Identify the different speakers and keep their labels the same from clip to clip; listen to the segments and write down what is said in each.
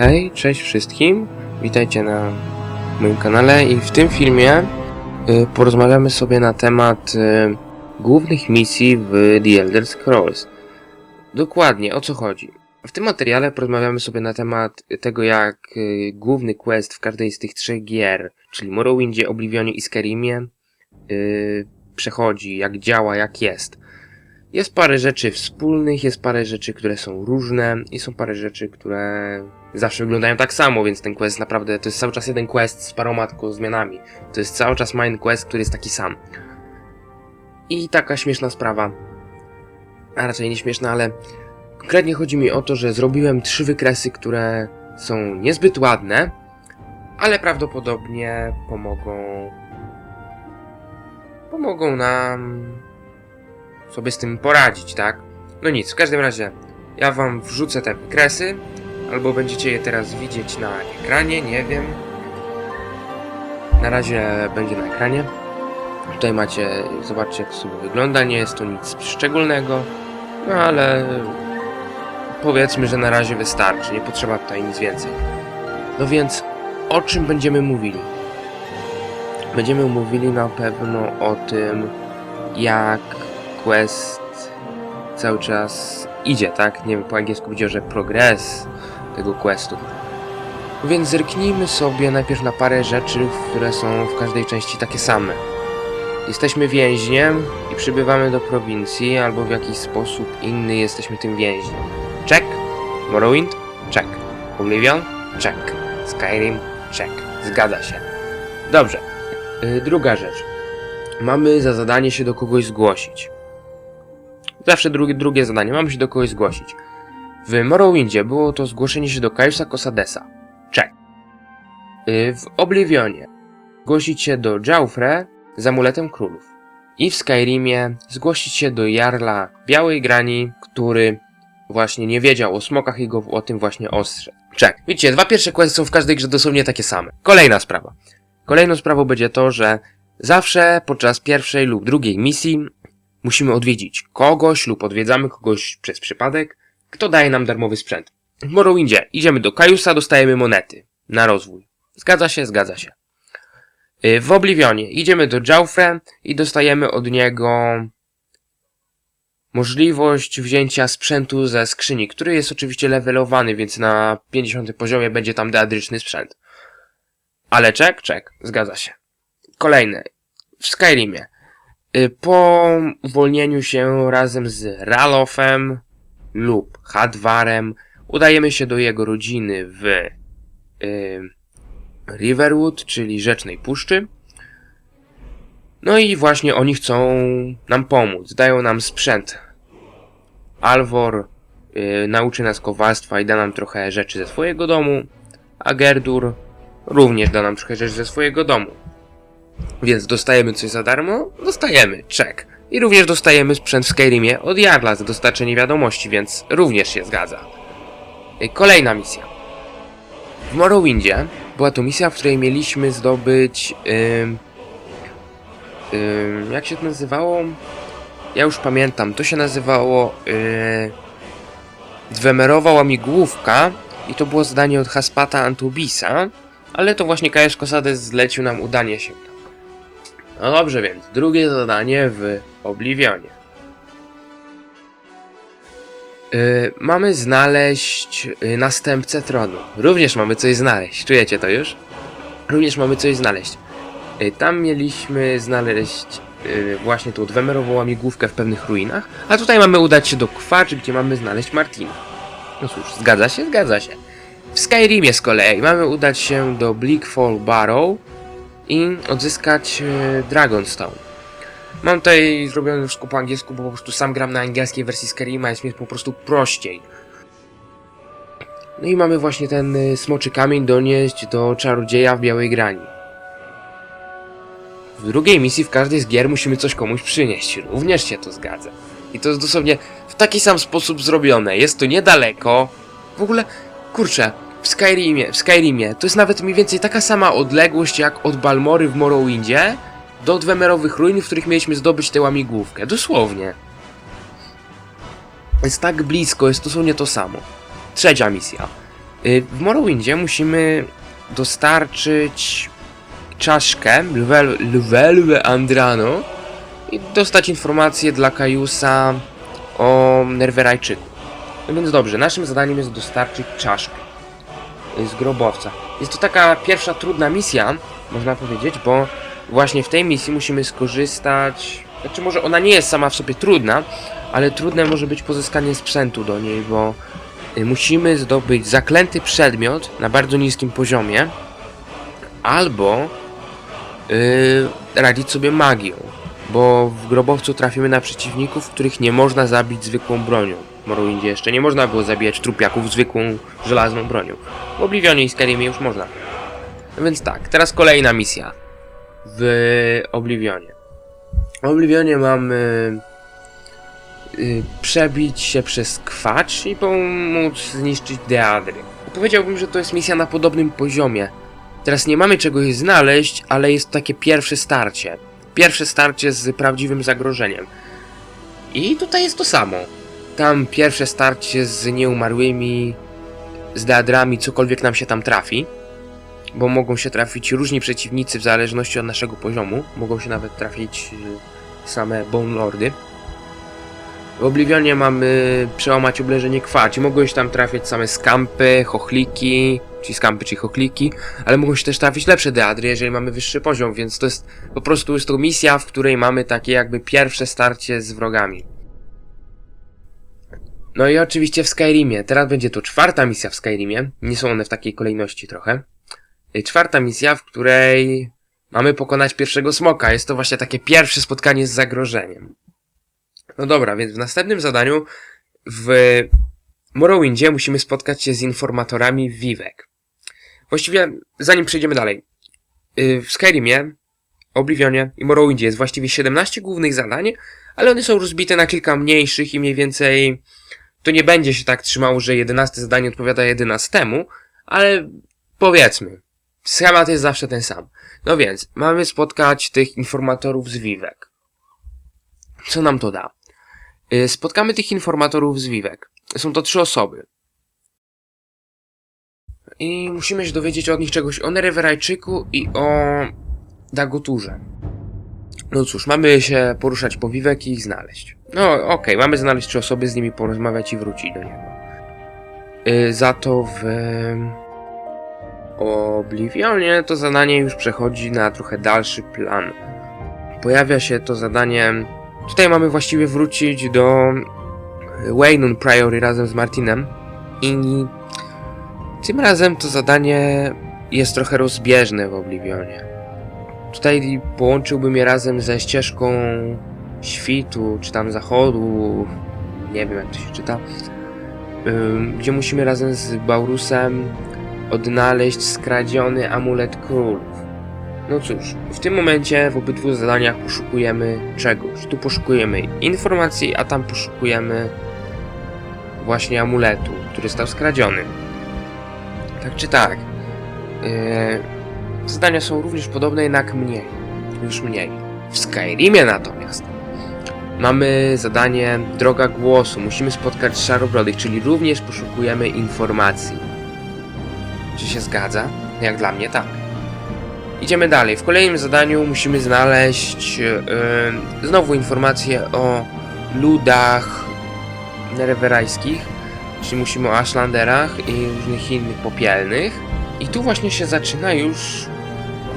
Speaker 1: Hej, cześć wszystkim, witajcie na moim kanale i w tym filmie y, porozmawiamy sobie na temat y, głównych misji w The Elder Scrolls. Dokładnie, o co chodzi? W tym materiale porozmawiamy sobie na temat tego, jak y, główny quest w każdej z tych trzech gier, czyli Morrowindzie, Oblivionie i Skyrimie, przechodzi, jak działa, jak jest. Jest parę rzeczy wspólnych, jest parę rzeczy, które są różne i są parę rzeczy, które zawsze wyglądają tak samo, więc ten quest naprawdę to jest cały czas jeden quest z paroma tylko zmianami. To jest cały czas main quest, który jest taki sam. I taka śmieszna sprawa, a raczej nie śmieszna, ale konkretnie chodzi mi o to, że zrobiłem trzy wykresy, które są niezbyt ładne, ale prawdopodobnie pomogą pomogą nam sobie z tym poradzić, tak? No nic, w każdym razie ja wam wrzucę te wykresy, albo będziecie je teraz widzieć na ekranie, nie wiem. Na razie będzie na ekranie. Tutaj macie, zobaczcie jak sobie wygląda, nie jest to nic szczególnego, no ale powiedzmy, że na razie wystarczy, nie potrzeba tutaj nic więcej. No więc, o czym będziemy mówili? Będziemy mówili na pewno o tym, jak quest cały czas idzie, tak? Nie wiem, po angielsku będzie, że progres tego questu. Więc zerknijmy sobie najpierw na parę rzeczy, które są w każdej części takie same. Jesteśmy więźniem i przybywamy do prowincji, albo w jakiś sposób inny jesteśmy tym więźniem. Check. Morrowind? Check. Oblivion? Check. Skyrim? Check. Zgadza się. Dobrze. Y, druga rzecz. Mamy za zadanie się do kogoś zgłosić. Zawsze drugie zadanie. Mamy się do kogoś zgłosić. W Morrowindzie było to zgłoszenie się do Kaiusa Cosadesa. Check. Y, W Oblivionie zgłosić się do Jaufre z amuletem królów. I w Skyrimie zgłosić się do Jarla Białej Grani, który właśnie nie wiedział o smokach i go o tym właśnie ostrzegł. Check. Widzicie, dwa pierwsze questy są w każdej grze dosłownie takie same. Kolejna sprawa. Kolejną sprawą będzie to, że zawsze podczas pierwszej lub drugiej misji musimy odwiedzić kogoś lub odwiedzamy kogoś przez przypadek, kto daje nam darmowy sprzęt. W Morrowindzie idziemy do Kajusa, dostajemy monety na rozwój. Zgadza się? Zgadza się. Y, W Oblivionie idziemy do Jaufre i dostajemy od niego możliwość wzięcia sprzętu ze skrzyni, który jest oczywiście levelowany, więc na 50 poziomie będzie tam deadryczny sprzęt. Ale czek, czek, zgadza się. Kolejne. W Skyrimie. Y, Po uwolnieniu się razem z Ralofem lub Hadwarem udajemy się do jego rodziny w y, Riverwood, czyli Rzecznej Puszczy. No i właśnie oni chcą nam pomóc. Dają nam sprzęt. Alvor y, nauczy nas kowalstwa i da nam trochę rzeczy ze swojego domu, a Gerdur również da nam trochę rzeczy ze swojego domu. Więc dostajemy coś za darmo? Dostajemy, czek. I również dostajemy sprzęt w Skyrimie od Jarla za dostarczenie wiadomości, więc również się zgadza. Y, Kolejna misja. W Morrowindzie była to misja, w której mieliśmy zdobyć... Ym, ym, jak się to nazywało? Ja już pamiętam, to się nazywało... Yy, Dwemerowa łamigłówka i to było zadanie od Haspata Antubisa, ale to właśnie Kaius Kosades zlecił nam udanie się. No dobrze więc, drugie zadanie w Oblivionie. Yy, mamy znaleźć yy, następcę tronu. Również mamy coś znaleźć. Czujecie to już? Również mamy coś znaleźć. Yy, tam mieliśmy znaleźć yy, właśnie tą dwemerową łamigłówkę w pewnych ruinach, a tutaj mamy udać się do Kwacz, gdzie mamy znaleźć Martina. No cóż, zgadza się? Zgadza się. W Skyrimie z kolei mamy udać się do Bleakfall Barrow i odzyskać e, Dragonstone. Mam tutaj zrobione wszystko po angielsku, bo po prostu sam gram na angielskiej wersji Skyrima, jest mi po prostu prościej. No i mamy właśnie ten y, smoczy kamień donieść do czarodzieja w Białej Grani. W drugiej misji w każdej z gier musimy coś komuś przynieść, również się to zgadza. I to jest dosłownie w taki sam sposób zrobione, jest to niedaleko. W ogóle, kurczę, w Skyrimie, w Skyrimie to jest nawet mniej więcej taka sama odległość jak od Balmory w Morrowindzie do Dwemerowych ruin, w których mieliśmy zdobyć tę łamigłówkę. Dosłownie. Jest tak blisko, jest dosłownie to samo. Trzecia misja. Y, W Morrowindzie musimy dostarczyć czaszkę Lwel- Lwelwe Andrano i dostać informacje dla Kajusa o Nerwerajczyku. No więc dobrze, naszym zadaniem jest dostarczyć czaszkę z grobowca. Jest to taka pierwsza trudna misja, można powiedzieć, bo właśnie w tej misji musimy skorzystać. Znaczy, może ona nie jest sama w sobie trudna, ale trudne może być pozyskanie sprzętu do niej, bo y, musimy zdobyć zaklęty przedmiot na bardzo niskim poziomie, albo yy, radzić sobie magią, bo w grobowcu trafimy na przeciwników, których nie można zabić zwykłą bronią. Morrowindzie jeszcze nie można było zabijać trupiaków zwykłą żelazną bronią. W Oblivionie i Skyrimie już można. No więc tak, teraz kolejna misja w Oblivionie. W Oblivionie mamy y, przebić się przez kwacz i pomóc zniszczyć Deadry. Powiedziałbym, że to jest misja na podobnym poziomie. Teraz nie mamy czegoś znaleźć, ale jest to takie pierwsze starcie. Pierwsze starcie z prawdziwym zagrożeniem. I tutaj jest to samo. Tam pierwsze starcie z nieumarłymi, z deadrami, cokolwiek nam się tam trafi. Bo mogą się trafić różni przeciwnicy w zależności od naszego poziomu. Mogą się nawet trafić y, same Bone Lordy. W Oblivionie mamy przełamać obleżenie kwaci. Mogą się tam trafiać same skampy, chochliki, czyli skampy, czyli chochliki, ale mogą się też trafić lepsze deadry, jeżeli mamy wyższy poziom, więc to jest po prostu jest to misja, w której mamy takie jakby pierwsze starcie z wrogami. No i oczywiście w Skyrimie. Teraz będzie to czwarta misja w Skyrimie. Nie są one w takiej kolejności trochę. Y, Czwarta misja, w której mamy pokonać pierwszego smoka. Jest to właśnie takie pierwsze spotkanie z zagrożeniem. No dobra, więc w następnym zadaniu w Morrowindzie musimy spotkać się z informatorami Vivek. Właściwie, zanim przejdziemy dalej. y, W Skyrimie, Oblivionie i Morrowindzie jest właściwie 17 głównych zadań, ale one są rozbite na kilka mniejszych i mniej więcej to nie będzie się tak trzymało, że 11 zadanie odpowiada 11, ale powiedzmy, schemat jest zawsze ten sam. No więc, mamy spotkać tych informatorów z Vivek. Co nam to da? Y, Spotkamy tych informatorów z Vivek. Są to trzy osoby. I musimy się dowiedzieć od nich czegoś o Nerewerajczyku i o Dagoturze. No cóż, mamy się poruszać po Vivek i ich znaleźć. No okej, mamy znaleźć trzy osoby, z nimi porozmawiać i wrócić do niego. Y, za to w Oblivionie to zadanie już przechodzi na trochę dalszy plan. Pojawia się to zadanie... Tutaj mamy właściwie wrócić do Waynun Priory razem z Martinem i tym razem to zadanie jest trochę rozbieżne w Oblivionie. Tutaj połączyłbym je razem ze ścieżką świtu, czy tam zachodu, nie wiem jak to się czyta, gdzie musimy razem z Baurusem odnaleźć skradziony amulet królów. No cóż, w tym momencie w obydwu zadaniach poszukujemy czegoś. Tu poszukujemy informacji, a tam poszukujemy właśnie amuletu, który został skradziony. Tak czy tak. Yy, zadania są również podobne, jednak mniej. Już mniej. W Skyrimie natomiast mamy zadanie Droga Głosu. Musimy spotkać Szarobrodych, czyli również poszukujemy informacji. Czy się zgadza? Jak dla mnie tak. Idziemy dalej. W kolejnym zadaniu musimy znaleźć yy, znowu informacje o ludach nerewerajskich, czyli musimy o Ashlanderach i różnych innych popielnych. I tu właśnie się zaczyna już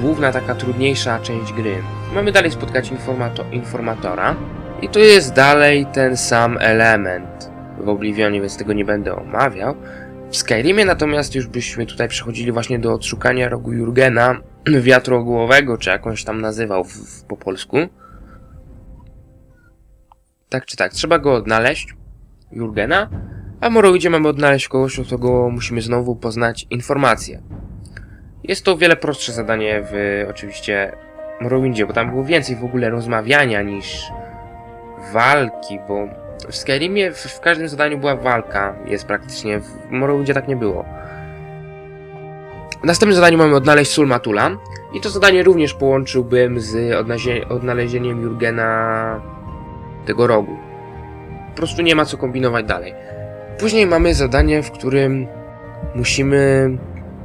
Speaker 1: główna taka trudniejsza część gry. Mamy dalej spotkać informato informatora i to jest dalej ten sam element w Oblivionie, więc tego nie będę omawiał. W Skyrimie natomiast już byśmy tutaj przechodzili właśnie do odszukania rogu Jurgena, wiatrogłowego, czy jakąś tam nazywał w, w, po polsku. Tak czy tak, trzeba go odnaleźć, Jurgena, a w Morrowidzie mamy odnaleźć kogoś, od kogo musimy znowu poznać informacje. Jest to o wiele prostsze zadanie w oczywiście Morrowindzie, bo tam było więcej w ogóle rozmawiania niż walki, bo w Skyrimie w, w każdym zadaniu była walka, jest praktycznie, w Morrowindzie tak nie było. W następnym zadaniu mamy odnaleźć Sulmatula i to zadanie również połączyłbym z odnalezieniem Jurgena tego rogu. Po prostu nie ma co kombinować dalej. Później mamy zadanie, w którym musimy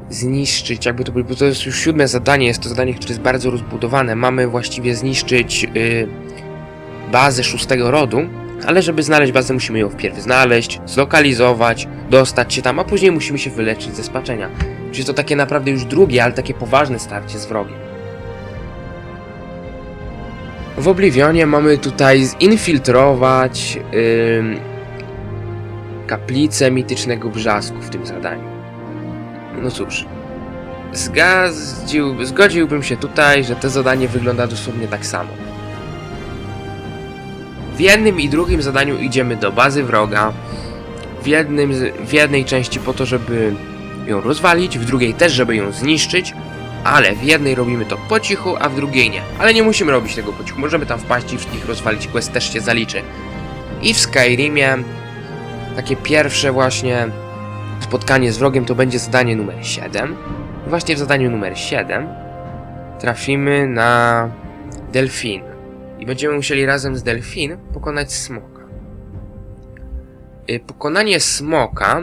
Speaker 1: zniszczyć, jakby to, było- to jest już siódme zadanie, jest to zadanie, które jest bardzo rozbudowane. Mamy właściwie zniszczyć y, bazę szóstego rodu, ale żeby znaleźć bazę, musimy ją wpierw znaleźć, zlokalizować, dostać się tam, a później musimy się wyleczyć ze spaczenia. Czyli to takie naprawdę już drugie, ale takie poważne starcie z wrogiem. W Oblivionie mamy tutaj zinfiltrować kaplicę mitycznego brzasku w tym zadaniu. No cóż, zgadził, zgodziłbym się tutaj, że to zadanie wygląda dosłownie tak samo. W jednym i drugim zadaniu idziemy do bazy wroga. W, jednym, w jednej części po to, żeby ją rozwalić, w drugiej też, żeby ją zniszczyć, ale w jednej robimy to po cichu, a w drugiej nie. Ale nie musimy robić tego po cichu, możemy tam wpaść i wszystkich rozwalić, quest też się zaliczy. I w Skyrimie takie pierwsze właśnie spotkanie z wrogiem to będzie zadanie numer 7. I właśnie w zadaniu numer 7 trafimy na Delfin. I będziemy musieli razem z Delfin pokonać smoka. Y, Pokonanie smoka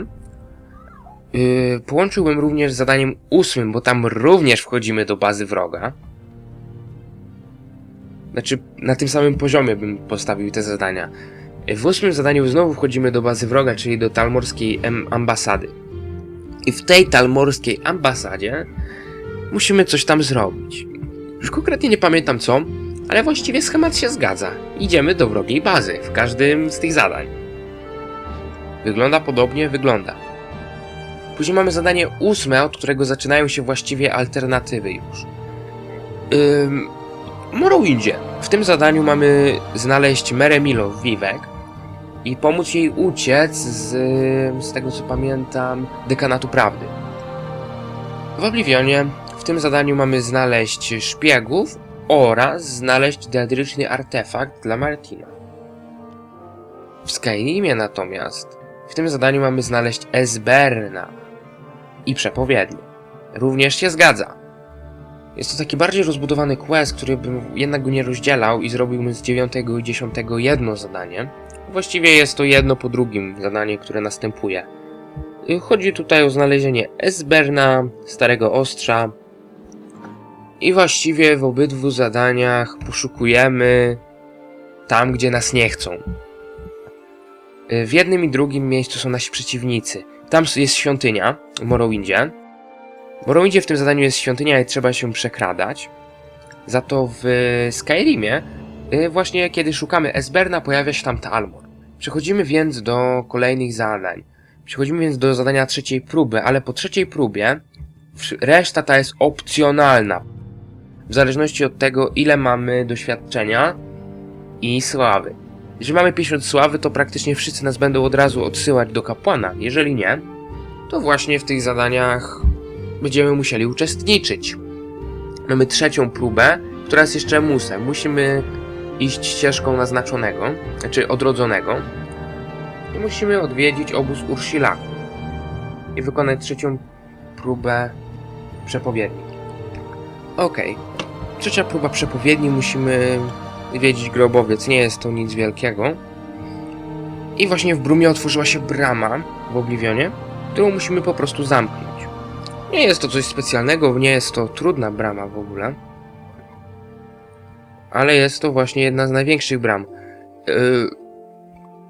Speaker 1: y, połączyłbym również z zadaniem ósmym, bo tam również wchodzimy do bazy wroga. Znaczy, na tym samym poziomie bym postawił te zadania. Y, W ósmym zadaniu znowu wchodzimy do bazy wroga, czyli do talmorskiej ambasady. I w tej talmorskiej ambasadzie musimy coś tam zrobić. Już konkretnie nie pamiętam co, ale właściwie schemat się zgadza. Idziemy do wrogiej bazy w każdym z tych zadań. Wygląda podobnie, wygląda. Później mamy zadanie ósme, od którego zaczynają się właściwie alternatywy już. Ym, Morrowindzie. W tym zadaniu mamy znaleźć Meremilo Vivek i pomóc jej uciec z, z tego co pamiętam, dekanatu prawdy. W Oblivionie w tym zadaniu mamy znaleźć szpiegów oraz znaleźć deadryczny artefakt dla Martina. W Skyrimie natomiast w tym zadaniu mamy znaleźć Esberna i przepowiednie. Również się zgadza. Jest to taki bardziej rozbudowany quest, który bym jednak go nie rozdzielał i zrobiłbym z 9 i 10 jedno zadanie. Właściwie jest to jedno po drugim zadanie, które następuje. Chodzi tutaj o znalezienie Esberna, Starego Ostrza, i właściwie w obydwu zadaniach poszukujemy tam, gdzie nas nie chcą. W jednym i drugim miejscu są nasi przeciwnicy. Tam jest świątynia w Morrowindzie. W Morrowindzie w tym zadaniu jest świątynia i trzeba się przekradać. Za to w Skyrimie, właśnie kiedy szukamy Esberna, pojawia się tam Talmor. Przechodzimy więc do kolejnych zadań. Przechodzimy więc do zadania trzeciej próby, ale po trzeciej próbie reszta ta jest opcjonalna. W zależności od tego, ile mamy doświadczenia i sławy. Jeżeli mamy 50 sławy, to praktycznie wszyscy nas będą od razu odsyłać do kapłana. Jeżeli nie, to właśnie w tych zadaniach będziemy musieli uczestniczyć. Mamy trzecią próbę, która jest jeszcze musem. Musimy iść ścieżką naznaczonego, znaczy odrodzonego. I musimy odwiedzić obóz Ursilaku. I wykonać trzecią próbę przepowiedni. Okej. Trzecia próba przepowiedni, musimy wiedzieć grobowiec, nie jest to nic wielkiego. I właśnie w Brumie otworzyła się brama w Oblivionie, którą musimy po prostu zamknąć. Nie jest to coś specjalnego, nie jest to trudna brama w ogóle. Ale jest to właśnie jedna z największych bram. Yy,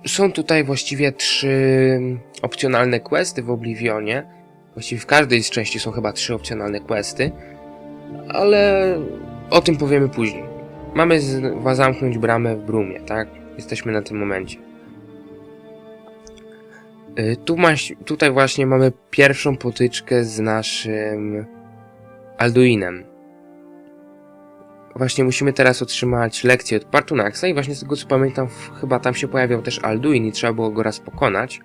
Speaker 1: są tutaj właściwie trzy opcjonalne questy w Oblivionie. Właściwie w każdej z części są chyba trzy opcjonalne questy ale o tym powiemy później. Mamy zamknąć bramę w Brumie, tak? Jesteśmy na tym momencie. Y, Tu maś, tutaj właśnie mamy pierwszą potyczkę z naszym Alduinem. Właśnie musimy teraz otrzymać lekcję od Partunaxa i właśnie z tego co pamiętam, chyba tam się pojawiał też Alduin i trzeba było go raz pokonać.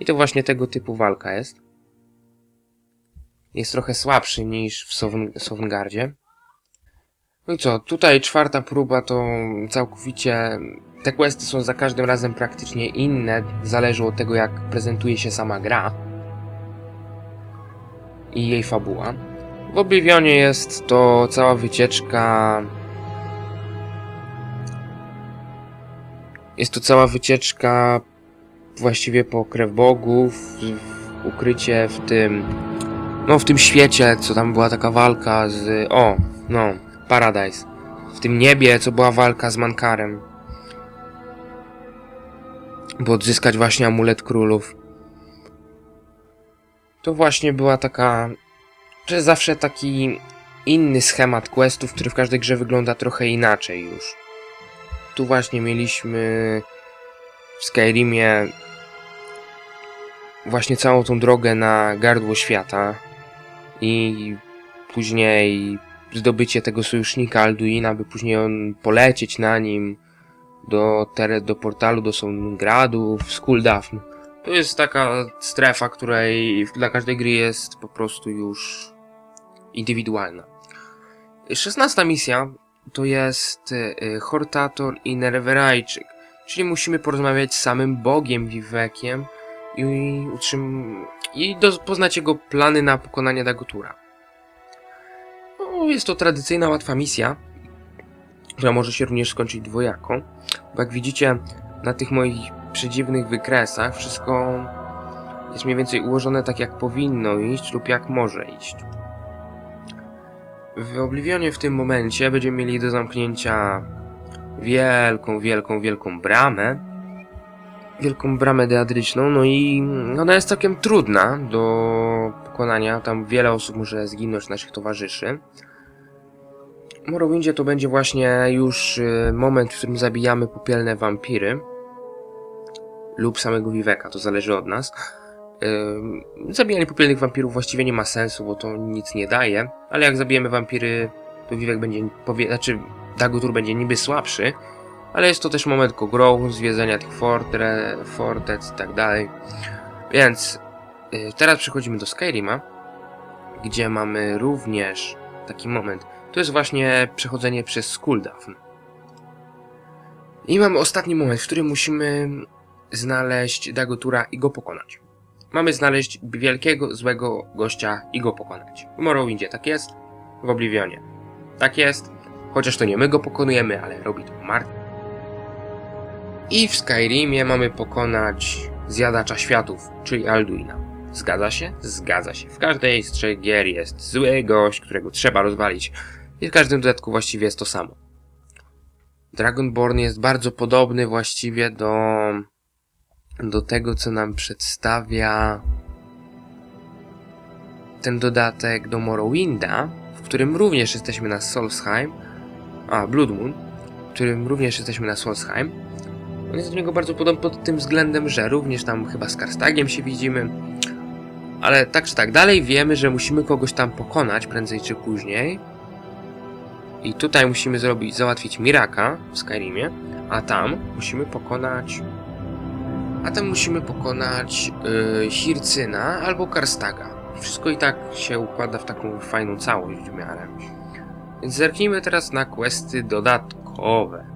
Speaker 1: I to właśnie tego typu walka jest jest trochę słabszy niż w Sown- Sowngardzie. No i co, tutaj czwarta próba to całkowicie... Te questy są za każdym razem praktycznie inne, zależy od tego jak prezentuje się sama gra i jej fabuła. W Oblivionie jest to cała wycieczka... Jest to cała wycieczka właściwie po krew bogów, ukrycie w tym, no w tym świecie, co tam była taka walka z, o, no, Paradise. W tym niebie, co była walka z Mankarem. By odzyskać właśnie amulet królów. To właśnie była taka, jest zawsze taki inny schemat questów, który w każdej grze wygląda trochę inaczej już. Tu właśnie mieliśmy w Skyrimie właśnie całą tą drogę na gardło świata i później zdobycie tego sojusznika Alduina, by później on polecieć na nim do, do portalu, do Solngradu, w Skuldafn. To jest taka strefa, której dla każdej gry jest po prostu już indywidualna. Szesnasta misja to jest y, Hortator i Nerwerajczyk, czyli musimy porozmawiać z samym Bogiem Wiwekiem i, utrzym... i do, poznać jego plany na pokonanie Dagotura. No, jest to tradycyjna, łatwa misja, która może się również skończyć dwojako, bo jak widzicie na tych moich przedziwnych wykresach wszystko jest mniej więcej ułożone tak jak powinno iść lub jak może iść. W Oblivionie w tym momencie będziemy mieli do zamknięcia wielką, wielką, wielką bramę. Wielką bramę deadryczną, no i ona jest całkiem trudna do pokonania. Tam wiele osób może zginąć, naszych towarzyszy. W Morrowindzie to będzie właśnie już y, moment, w którym zabijamy popielne wampiry. Lub samego Viveka, to zależy od nas. Zabijanie popielnych wampirów właściwie nie ma sensu, bo to nic nie daje, ale jak zabijemy wampiry, to Vivek będzie, powie, znaczy Dagotur będzie niby słabszy, ale jest to też moment grow, zwiedzania tych fortre, fortec i tak dalej. Więc y, teraz przechodzimy do Skyrima, gdzie mamy również taki moment. To jest właśnie przechodzenie przez Skuldafn. I mamy ostatni moment, w którym musimy znaleźć Dagotura i go pokonać. Mamy znaleźć wielkiego, złego gościa i go pokonać. W Morrowindzie tak jest, w Oblivionie tak jest, chociaż to nie my go pokonujemy, ale robi to Mart. I w Skyrimie mamy pokonać Zjadacza Światów, czyli Alduina. Zgadza się? Zgadza się. W każdej z trzech gier jest zły gość, którego trzeba rozwalić. I w każdym dodatku właściwie jest to samo. Dragonborn jest bardzo podobny właściwie do do tego, co nam przedstawia ten dodatek do Morrowinda, w którym również jesteśmy na Solstheim, a Blood Moon, w którym również jesteśmy na Solstheim. On jest do niego bardzo podobny pod tym względem, że również tam chyba z Karstagiem się widzimy, ale tak czy tak, dalej wiemy, że musimy kogoś tam pokonać prędzej czy później. I tutaj musimy zrobić, załatwić Miraka w Skyrimie, a tam musimy pokonać a tam musimy pokonać yy, Hircyna albo Karstaga. Wszystko i tak się układa w taką fajną całość w miarę. Więc zerknijmy teraz na questy dodatkowe.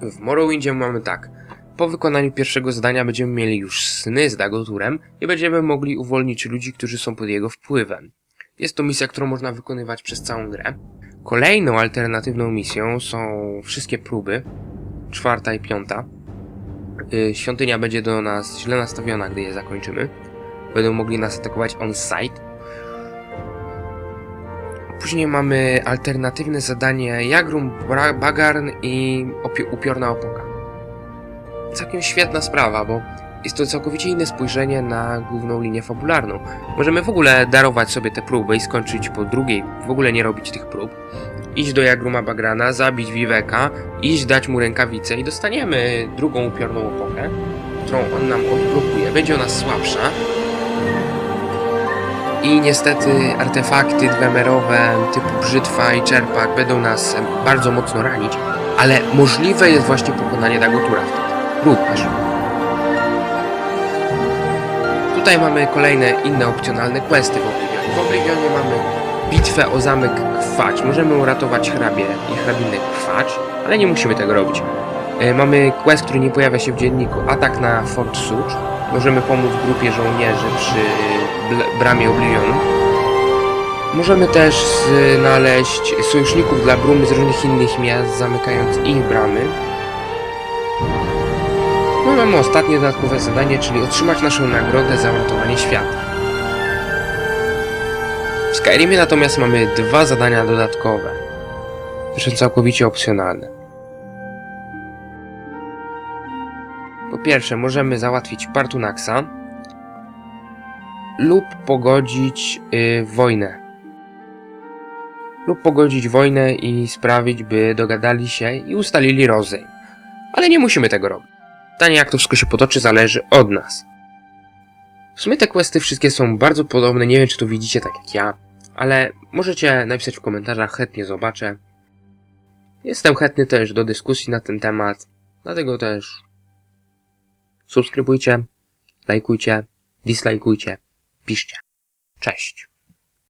Speaker 1: W Morrowindzie mamy tak. Po wykonaniu pierwszego zadania będziemy mieli już sny z Dagoturem i będziemy mogli uwolnić ludzi, którzy są pod jego wpływem. Jest to misja, którą można wykonywać przez całą grę. Kolejną alternatywną misją są wszystkie próby, czwarta i piąta, świątynia będzie do nas źle nastawiona, gdy je zakończymy. Będą mogli nas atakować on-site. Później mamy alternatywne zadanie Jagrum Bagarn i Upiorna Opoka. Całkiem świetna sprawa, bo jest to całkowicie inne spojrzenie na główną linię fabularną. Możemy w ogóle darować sobie te próby i skończyć po drugiej, w ogóle nie robić tych prób. Iść do Jagruma Bagrana, zabić Viveka, iść dać mu rękawicę i dostaniemy drugą upiorną opokę, którą on nam odblokuje. Będzie ona słabsza. I niestety artefakty dwemerowe typu brzytwa i czerpak będą nas bardzo mocno ranić, ale możliwe jest właśnie pokonanie Dagotura wtedy. Również. Tutaj mamy kolejne inne opcjonalne questy w Oblivionie. W Oblivionie mamy bitwę o zamek Kwacz. Możemy uratować hrabie i hrabinę Kwacz, ale nie musimy tego robić. E, Mamy quest, który nie pojawia się w dzienniku. Atak na Fort Sucz. Możemy pomóc grupie żołnierzy przy bl- bramie Oblivionu. Możemy też znaleźć sojuszników dla Brumy z różnych innych miast, zamykając ich bramy. No No mamy ostatnie dodatkowe zadanie, czyli otrzymać naszą nagrodę za uratowanie świata. W Skyrimie natomiast mamy dwa zadania dodatkowe. Zresztą całkowicie opcjonalne. Po pierwsze, możemy załatwić Partunaxa lub pogodzić y, wojnę. Lub pogodzić wojnę i sprawić, by dogadali się i ustalili rozejm. Ale nie musimy tego robić. Pytanie, jak to wszystko się potoczy, zależy od nas. W sumie te questy wszystkie są bardzo podobne, nie wiem czy to widzicie tak jak ja, ale możecie napisać w komentarzach, chętnie zobaczę. Jestem chętny też do dyskusji na ten temat, dlatego też subskrybujcie, lajkujcie, dislajkujcie, piszcie. Cześć.